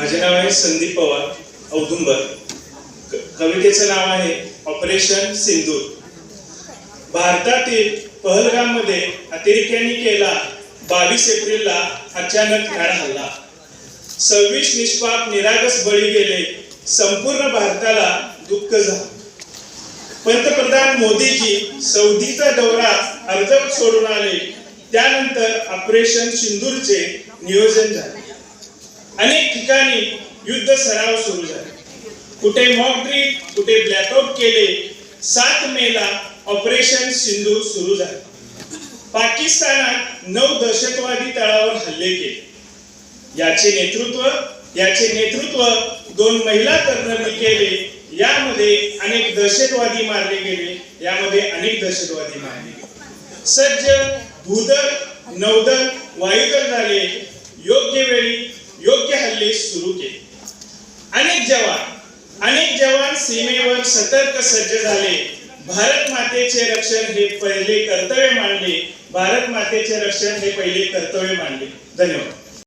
माझे नाव आहे संदीप पवार औदुंबर. कवितेचं नाव आहे ऑपरेशन सिंदूर. भारतातील पहलगाममध्ये अतिरेक्यांनी केला बावीस एप्रिलला अचानक घाड हल्ला. सव्वीस निष्पाप निरागस बळी गेले. संपूर्ण भारताला दुःख झालं. पंतप्रधान मोदीजी सौदीचा दौरा अर्धवट सोडून आले. त्यानंतर ऑपरेशन सिंदूरचे नियोजन झाले. अनेक ठिकाणी युद्ध सराव सुरू झाले. कुठे मॉक कुठे ब्लॅकआउट केले सात मेला ऑपरेशन सिंधू सुरू झाले. पाकिस्तानात नऊ दहशतवादी तळावर हल्ले केले. याचे नेतृत्व याचे नेतृत्व दोन महिला कर्नलनी केले यामध्ये अनेक दहशतवादी मारले गेले यामध्ये अनेक दहशतवादी मारले गेले. सज्ज भूदल नौदल वायुदल झाले. योग्य वेळी योग्य सुरू केले. अनेक जवान अनेक जवान सीमेवर सतर्क सज्ज झाले. भारत मातेचे रक्षण हे पहिले कर्तव्य मानले. भारत मातेचे रक्षण हे पहिले कर्तव्य मानले. धन्यवाद.